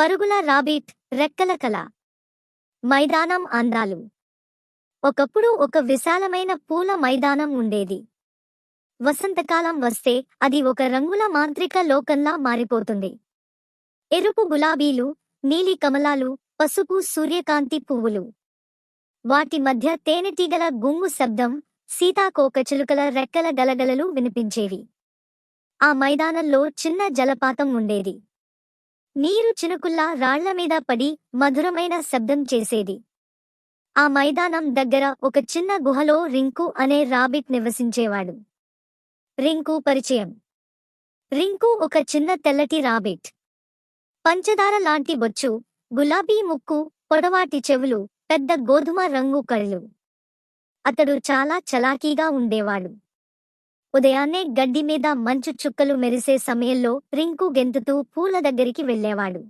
పరుగుల రాబిట్ రెక్కల కల. మైదానం అందాలు. ఒకప్పుడు ఒక విశాలమైన పూల మైదానం ఉండేది. వసంతకాలం వస్తే అది ఒక రంగుల మాంత్రిక లోకంలా మారిపోతుంది. ఎరుపు గులాబీలు నీలి కమలాలు పసుపు సూర్యకాంతి పువ్వులు. వాటి మధ్య తేనెటీగల గుంగు శబ్దం సీతాకోకచిలుకల రెక్కల గలగలలు వినిపించేవి. ఆ మైదానంలో చిన్న జలపాతం ఉండేది. నీరు చినుకుల్లా రాళ్ళమీద పడి మధురమైన శబ్దం చేసేది. ఆ మైదానం దగ్గర ఒక చిన్న గుహలో రింకు అనే రాబిట్ నివసించేవాడు. రింకు పరిచయం. రింకు ఒక చిన్న తెల్లటి రాబిట్. పంచదార లాంటి బొచ్చు గులాబీ ముక్కు పొడవాటి చెవులు పెద్ద గోధుమ రంగు కళ్ళు. అతడు చాలా చలాకీగా ఉండేవాడు. ఉదయాన్నే గడ్డి మీద మంచు చుక్కలు మెరిసే సమయంలో రింకు గెంతుతూ పూల దగ్గరికి వెళ్ళేవాడు.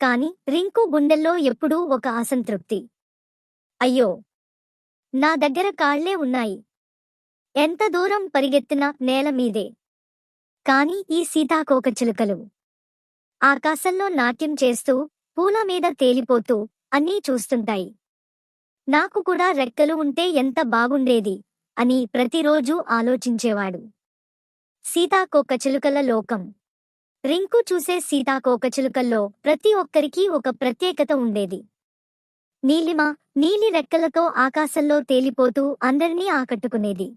కాని రింకు గుండెల్లో ఎప్పుడూ ఒక అసంతృప్తి. అయ్యో! నా దగ్గర కాళ్ళే ఉన్నాయి. ఎంత దూరం పరిగెత్తినా నేల మీదే. కాని ఈ సీతాకోకచిలుకలు ఆకాశంలో నాట్యం చేస్తూ పూల మీద తేలిపోతూ అన్నీ చూస్తుంటాయి. నాకు కూడా రెక్కలు ఉంటే ఎంత బాగుండేది. అని ప్రతిరోజూ ఆలోచించేవాడు. సీతాకోకచిలుకల లోకం. రింకు చూసే సీతాకోకచిలుకల్లో ప్రతి ఒక్కరికీ ఒక ప్రత్యేకత ఉండేది. నీలిమ నీలి రెక్కలతో ఆకాశంలో తేలిపోతూ అందరినీ ఆకట్టుకునేది.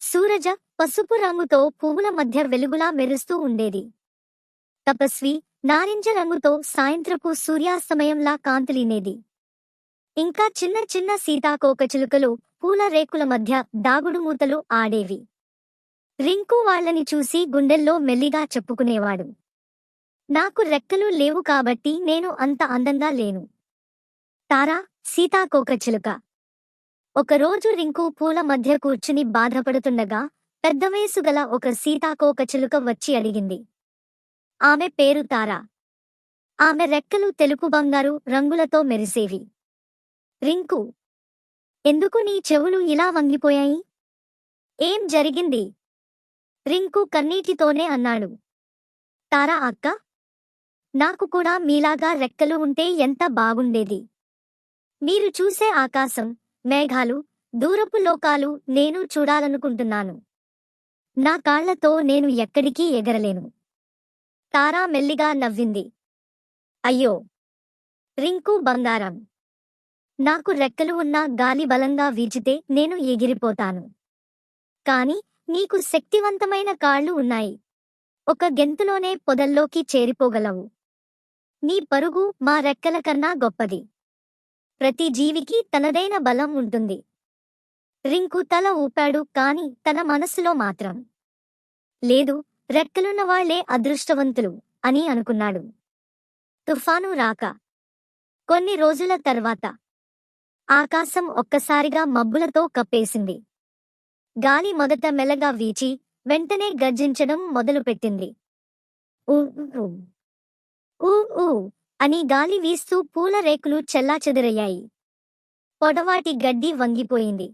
సూరజ పసుపు రంగుతో పువ్వుల మధ్య వెలుగులా మెరుస్తూ ఉండేది. తపస్వి నారింజ రంగుతో సాయంత్రపు సూర్యాస్తమయంలా కాంతిలీనేది. ఇంకా చిన్న చిన్న సీతాకోకచిలుకలు పూల రేకుల మధ్య దాగుడుమూతలు ఆడేవి. రింకు వాళ్ళని చూసి గుండెల్లో మెల్లిగా చెప్పుకునేవాడు. నాకు రెక్కలు లేవు కాబట్టి నేను అంత అందంగా లేను. తారా సీతాకోకచిలుక ఒకరోజు రింకు పూల మధ్య కూర్చుని బాధపడుతుండగా పెద్ద వయసు గల ఒక సీతాకోకచిలుక వచ్చి అడిగింది. ఆమె పేరు తారా. ఆమె రెక్కలు తెలుపు బంగారు రంగులతో మెరిసేవి. రింకు ఎందుకు నీ చెవులు ఇలా వంగిపోయాయి? ఏం జరిగింది? రింకు కన్నీటితోనే అన్నాడు. తారా అక్క నాకు కూడా మీలాగా రెక్కలు ఉంటే ఎంత బాగుండేది. మీరు చూసే ఆకాశం మేఘాలు దూరపు లోకాలు నేను చూడాలనుకుంటున్నాను. నా కాళ్ళతో నేను ఎక్కడికీ ఎగరలేను. తారా మెల్లిగా నవ్వింది. అయ్యో! రింకు బంగారం. నాకు రెక్కలు ఉన్నా గాలి బలంగా వీచితే నేను ఎగిరిపోతాను. కాని నీకు శక్తివంతమైన కాళ్ళు ఉన్నాయి. ఒక గెంతులోనే పొదల్లోకి చేరిపోగలవు. నీ పరుగు మా రెక్కల కన్నా గొప్పది. ప్రతి జీవికి తనదైన బలం ఉంటుంది. రింకు తల ఊపాడు కాని తన మనస్సులో మాత్రం. లేదు రెక్కలున్నవాళ్ళే అదృష్టవంతులు అని అనుకున్నాడు. తుఫాను రాక. కొన్ని రోజుల తర్వాత ఆకాశం ఒక్కసారిగా మబ్బులతో కప్పేసింది. గాలి మొదట మెల్లగా వీచి వెంటనే గర్జించడం మొదలుపెట్టింది. ఊ ఊ, అని గాలి వీస్తూ పూల రేకులు చెల్లాచెదురయ్యాయి పొడవాటి గడ్డి వంగిపోయింది.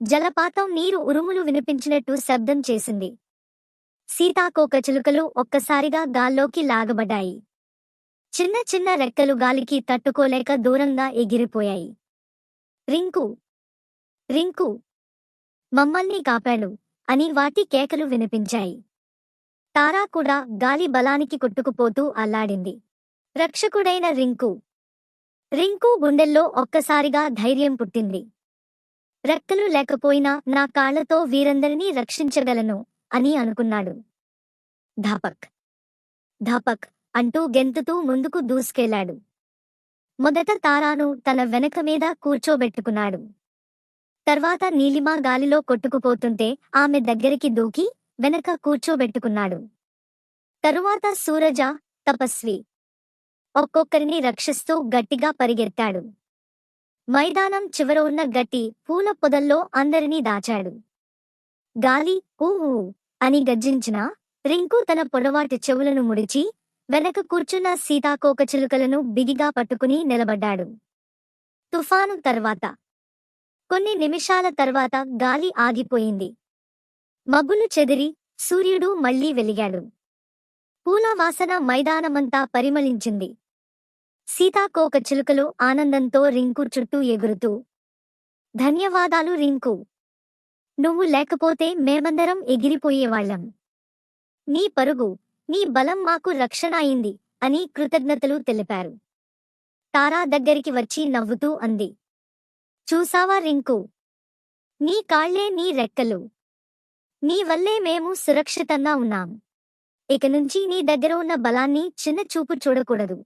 జలపాతం నీరు ఉరుములు వినిపించినట్టు శబ్దం చేసింది. సీతాకోకచిలుకలు ఒక్కసారిగా గాల్లోకి లాగబడ్డాయి. చిన్న చిన్న రెక్కలు గాలికి తట్టుకోలేక దూరంగా ఎగిరిపోయాయి. రింకు రింకు మమ్మల్ని కాపాడు అని వాటి కేకలు వినిపించాయి. తారా కూడా గాలి బలానికి కొట్టుకుపోతూ అల్లాడింది. రక్షకుడైన రింకు రింకు గుండెల్లో ఒక్కసారిగా ధైర్యం పుట్టింది. రెక్కలు లేకపోయినా నా కాళ్ళతో వీరందరినీ రక్షించగలను అని అనుకున్నాడు. ధాపక్ ధాపక్ అంటూ గెంతుతూ ముందుకు దూసుకెళ్ళాడు మొదట తారాను తన వెనక మీద కూర్చోబెట్టుకున్నాడు. తర్వాత నీలిమ గాలిలో కొట్టుకుపోతుంటే ఆమె దగ్గరికి దూకి వెనక కూర్చోబెట్టుకున్నాడు. తరువాత సూరజ తపస్వి ఒక్కొక్కరిని రక్షిస్తూ గట్టిగా పరిగెత్తాడు. మైదానం చివర ఉన్న గట్టి పూల పొదల్లో అందరినీ దాచాడు. గాలి ఊ ఊ అని గర్జించినా రింకు తన పొడవాటి చెవులను ముడిచి వెనక కూర్చున్న సీతాకోకచిలుకలను బిగిగా పట్టుకుని నిలబడ్డాడు. తుఫాను తర్వాత. కొన్ని నిమిషాల తర్వాత గాలి ఆగిపోయింది. మబ్బులు చెదిరి సూర్యుడు మళ్ళీ వెలిగాడు. పూల వాసన మైదానమంతా పరిమళించింది. సీతాకోక చిలుకలు ఆనందంతో రింకు చుట్టూ ఎగురుతూ. ధన్యవాదాలు రింకు. నువ్వు లేకపోతే మేమందరం ఎగిరిపోయేవాళ్ళం నీ పరుగు. నీ బలం మాకు రక్షణ అయింది అని కృతజ్ఞతలు తెలిపారు. తారా దగ్గరికి వచ్చి నవ్వుతూ అంది. చూసావా రింకు? నీ కాళ్ళే నీ రెక్కలు. నీ వల్లే మేము సురక్షితంగా ఉన్నాం. ఇక నుంచి నీ దగ్గర ఉన్న బలాన్ని చిన్న చూపు చూడకూడదు.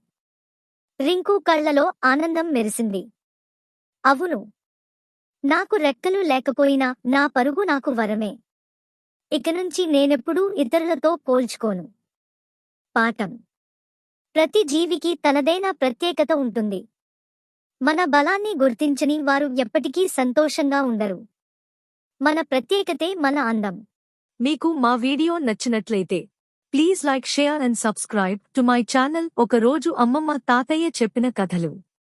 రింకు కళ్ళలో ఆనందం మెరిసింది. అవును. నాకు రెక్కలు లేకపోయినా నా పరుగు నాకు వరమే. ఇక నుంచి నేనెప్పుడూ ఇతరులతో పోల్చుకోను. పాఠం. ప్రతి జీవికి తనదైన ప్రత్యేకత ఉంటుంది. మన బలాన్ని గుర్తించని వారు ఎప్పటికీ సంతోషంగా ఉండరు. మన ప్రత్యేకతే మన అందం. మీకు మా వీడియో నచ్చినట్లయితే please like share and subscribe to my channel. ఒక రోజు అమ్మమ్మ తాతయ్య చెప్పిన కథలు.